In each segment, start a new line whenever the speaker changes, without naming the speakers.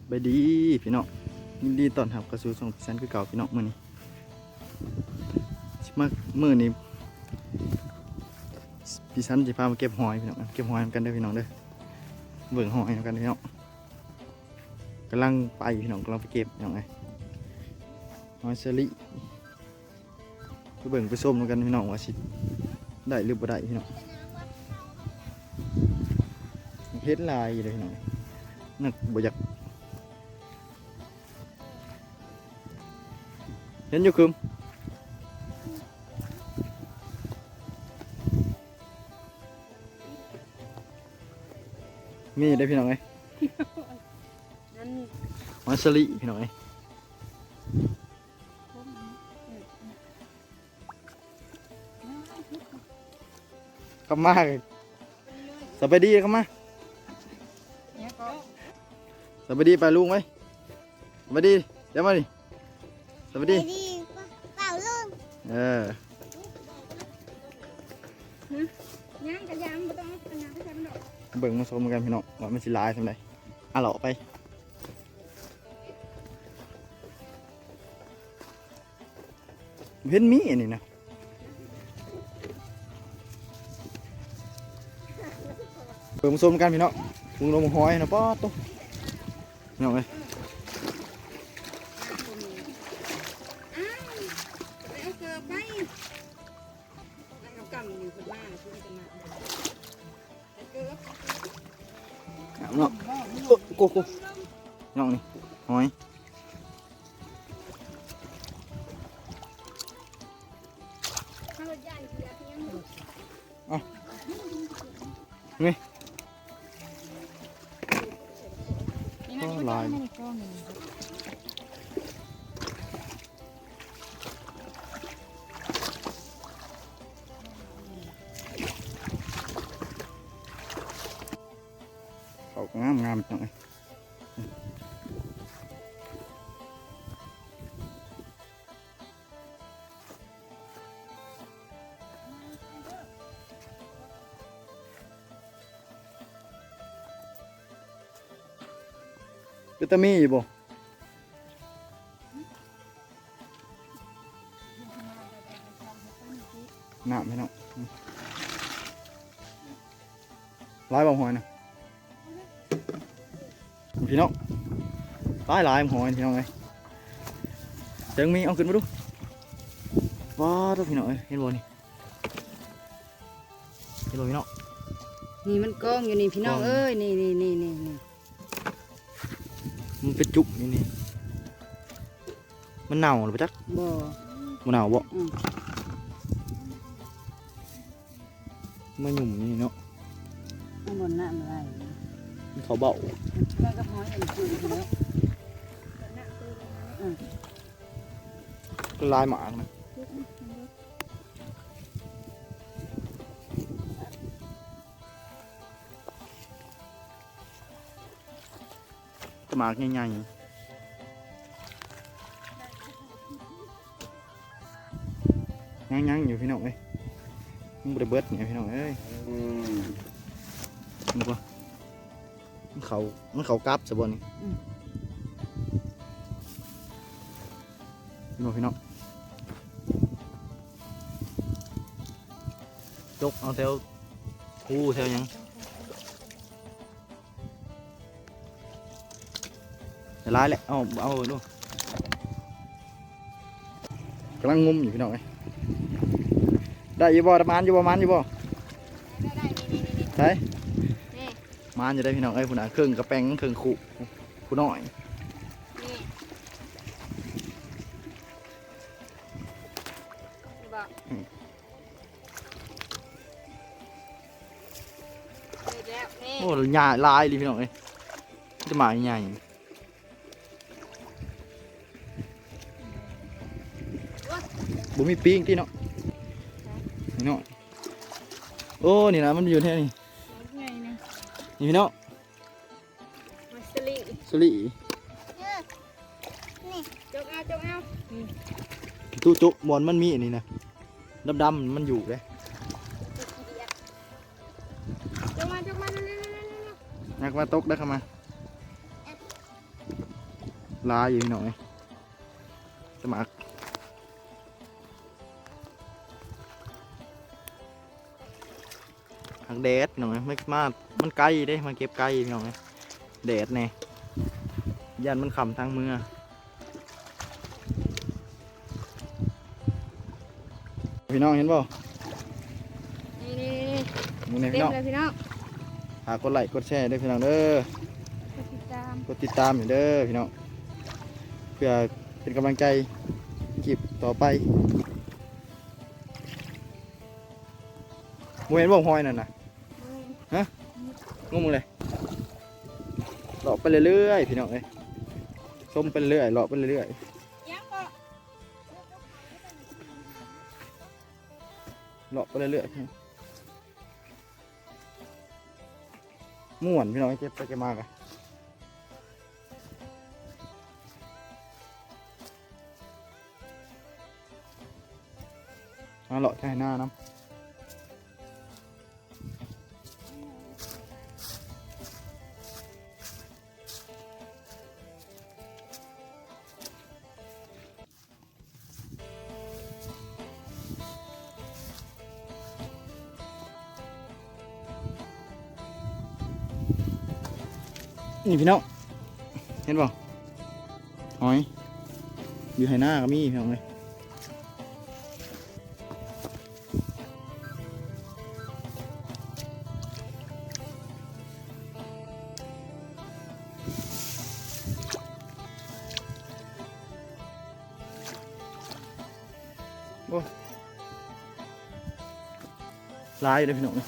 สบายดีพี่น้องยินดีต้อนรับเข้าสู่ช่องพิซันคือเก่าพี่น้องมื้อนี้สิมามื้อนี้พี่ซันสิพามาเก็บหอยพี่น้องเก็บหอยกันเด้อพี่น้องเด้อเบิ่งหอยกันพี่น้องกำลังไปพี่น้องกำลังไปเก็บพี่น้องไงหอยเซริไปเบิ่งไปส้มกันพี่น้องว่าสิได้หรือบ่ได้พี่น้องเฮ็ดลายอยู่เลยพี่น้องนึกบ่อยาก เห็นอยู่คืมมีได้พี่น้องไง
นั่น
มาสลิพี่น้องไงกลับมากสบายดีกลับมาสบายดีไปลุงไหมสบายดีเดี๋ยวมาดิสบายดี
เอ
อ
ย่างกระยำไม่ต้องเอาขนาดที่ฉันดอก
เบิ่งมาชมกันพี่น้องว่ามันสิหลายทำไดอะเหลาไปเห็นมีอันนี้นะเปิดมาชมกันพี่น้องพุงลมหอยนะป๊อดตุ๊พี่น้องเอ้ย
นั่งกับกำอยู่คน วิ
ตามินอยู่บ่น้ำพี่น้องอืมหลายบ่หอยนะพี่น้องตายหลายหอยพี่น้องเอ้ยเจังมีเอาขึ้นมาดูว้าตัวพี่น้องเอ้ยเห็นบ่นี่เห็นบ่พี่น้อง
นี่มันกองอยู่นี่พี่น้องเอ้ยนี่นี่นี่นี่
เป็นจุกนี่นี่มันเน่าหรือเปล่าจ๊ะ
บ่
มันเน่าบ่
อืม
มันหยุ่มนี่เนาะ
ข้างบนน้ำอะไร
มันเขาเบา
แล้วก็ห้อยอันนี้อยู่แล้ว
ลายหมากนะ หมากใหญ่ๆยังๆอยู่พี่น้องเอ้ยมันบ่ได้เบิดเนี่ยพี่น้องเอ้ยมันบ่มันเขามันเขากลับซะบ่นี่พี่น้องพี่น้องยกเอาแถวคู่แถวหยัง จะร้ายแหละเอาเอาดูกำลังงมอยู่พี่น้องเอ้ยได้ยู่บ่ประมาณยู่บ่ประมาณยู่บ่ใช่มานอยู่ได้พี่น้องเอ้ยผู้น่ะเครื่องกระแปงเครื่องขู่ผู้น้อย
นี่บอย
โอ้ใหญ่ลายเลยพี่น้องเอ้ยจะมาใหญ่ บุมีปีกที่เนาะนี่เนาะโอ้นี่นะมันอยู่แค่นี้
ไงนะ
นี่พี่น้อง
มาสลิ
สลี
จกเอาจกเอา
ตู้จุบอลมันมีอันนี้นะดำๆมันอยู่เลย
จกมาจกมาเร็วๆๆๆ
นักมาตกได้เข้ามาลายอยู่พี่น้องเอ้ยสมัคร หักแดดพี่น้องเอ้ยไม่มามันไกลเด้มันเก็บไกลพี่น้องเอ้ยแดดแน่ยันมันขำทางมือพี่น้องเห็นบ่
นี่นี่
มึงเนี่ย
เต็
พี่
ม
น้อง
เลยพี่น้อง
ฝากกดไลค์กดแชร์ด้วยพี่น้องเด้อ
กดติดตาม
กดติดตามอยู่เด้อพี่น้องเพื่อเป็นกำลังใจคลิปต่อไปโมเห็นบ่หอยนั่นน่ะ งงมึงเลยเลาะไปเรื่อยๆพี่น้องเอ้ยส้มไปเรื่อยๆเลาะไปเรื่อย
ยังก็
ๆเลาะไปเรื่อยๆม่วนพี่น้องเก็บไปเก็บมากอะมาเลาะแค่หน้าน้ำ นี่พี่น้องเห็นบ่หอย อยู่ไหหน้าก็มีพี่น้องเลยโอ้ลายอยู่เลยพี่น้องเลย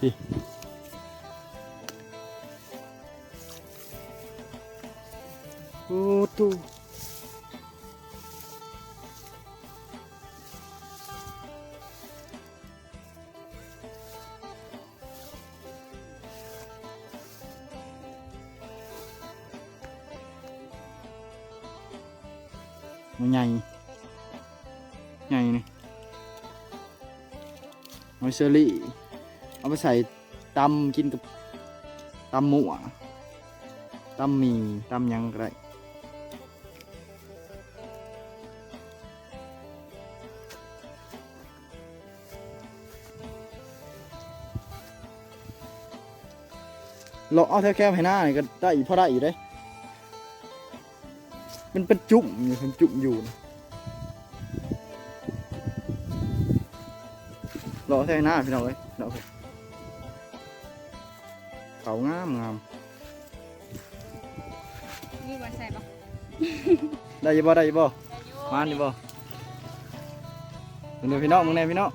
พี่ โอ้ตูมันใหญ่ใหญ่นี่หอยเชอรี่เอา เลาะเอาแค่ๆให้หน้านี่ก็ได้อีกพอได้อยู่ได้ มันเป็นจุ่มอยู่เป็นจุ่มอยู่นะเลาะแค่ให้หน้าพี่น้องเอ้ยเลาะไปเขางามงาม
นี่วันใส่ปะ
ได้อยี่บ่ได้อยี่บ่
ได้อยู่
มาดิบ่มึงเดี๋ยวพี่น้องมึงแน่พี่น้อง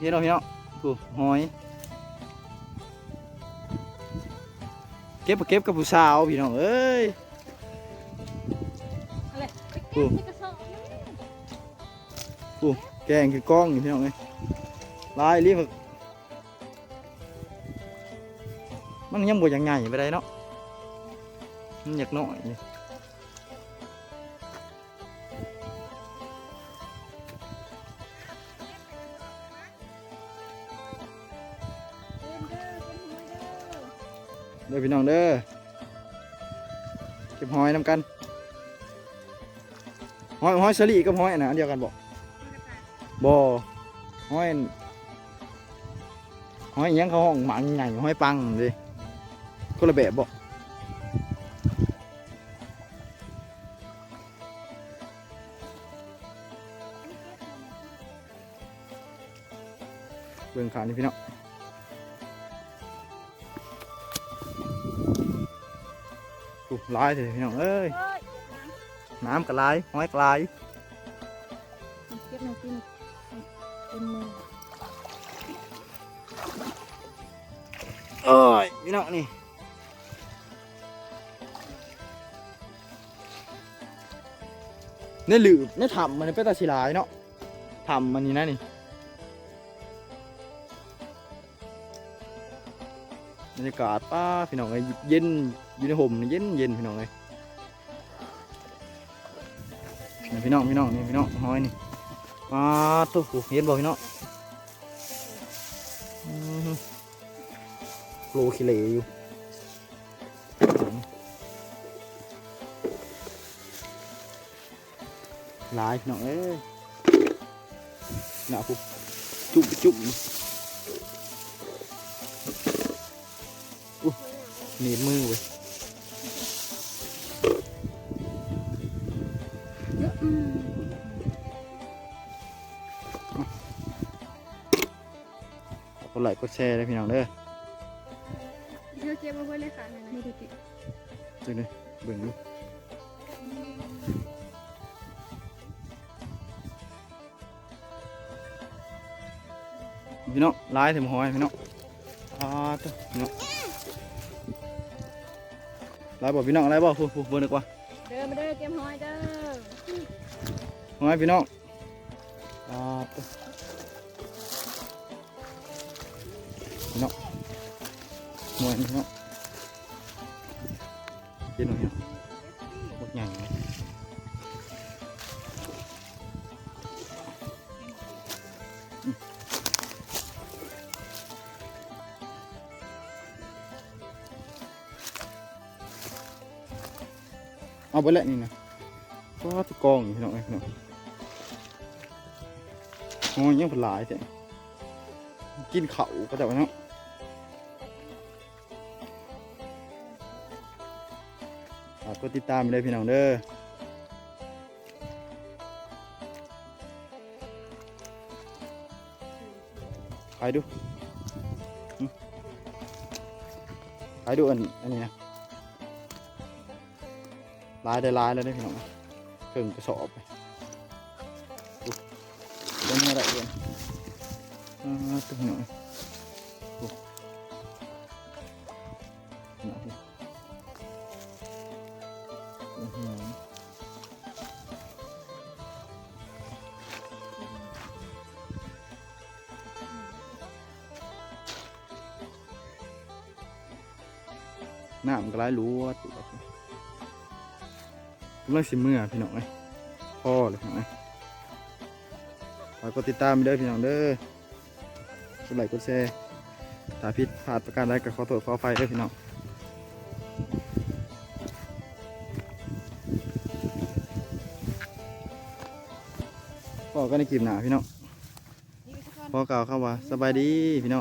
พี่น้องพี่น้องกูหอย ก็บบ่เก็บกับผู้สาวพี่น้องเอ้ย
อะไรไป
โอ้
เก็บที่กระสอบนั่น
แกงคือกล้องอยู่พี่น้องเอ้ยลายรีบมันยังบ่อยังไงไปได้เนาะมันอยากน้อย
เด้อ
พี่น้องเด้อเก็บหอยนำกันหอยหอยสลีกับหอยนะอันเดียวกันบ่บ่หอยหอยอิหยังเขาห้องหมังใหญ่หอยปังดิคนละแบบบ่เบิ่งขานี่พี่น้อง ลายเลยพี่น้องเอ้ย
เฮ้ย
น้ำกระลายหอยกระลาย
เก็บหน่อยสิเป็นมือ
เอ้ยพี่น้องนี่เนี่ยหลืบเนี่ยทำมันเป็นตาชิลายเนาะทำมันนี่นะนี่ รรยากาศป้าพี่น้องเลยเย็นอยู่ในห่มเย็นเย็นพี่น้องเลยพี่น้องพี่น้องนี่พี่น้องห้อยนี่มาตุ๊กเย็นบ่พี่น้องโลขี้เหล่อยู่ลายพี่น้องเอ้ยหน้าปุ๊บจุ๊บจุ๊บ หนีบมือเว้ยกดไลค์กดแชร์เลยพี่น้องเด้อ
เชื่อเก็บมาเพื่อเลยค่ะไม่ได้ติด
จังเลยเบิ่งดูพี่น้องลายถึงหอยพี่น้องอ่าตัวพี่น้อง ลายบอกพี่น้องลายบอกฟูฟูเบิ่งดีกว่า
เด้อมาเด้อเก็บหอยเด้อ
หอยพี่น้องอ่าตัวพี่น้องหอยพี่น้อง เอาไปแล้วนี่นะก็ตุกองอยู่พี่น้องเอ้ยพี่น้องโอ้ยยังเป็นหลายแต่กินเขาก็แต่ว่าเนาะฝากกดติดตามไปเลยพี่น้องเด้อไปดูไปดูอันอันนี้นะ ลายได้ลายแล้วได้พี่น้องเครื่องกระสอบไปอุ๊ยเป็นอะไรเองอ่าตัน้องอุ๊ยนี่พี่อื้อหือหน้ามันก็ร้ายรู้ว่าตัวำลังสิเมื่อพี่น้องไอ้ยพ่อเลยพี่น้องไอ้ฝากกดติดตามไปเด้อพี่น้องเด้อกดไลค์กดแชร์ถ้าผิดพลาดประการใดก็ขอโทษขอไฟเด้อพี่น้องพ่อก็ในคลิปหนาพี่น้องพ่อกล่าวเข้าว่าสบายดีพี่น้อง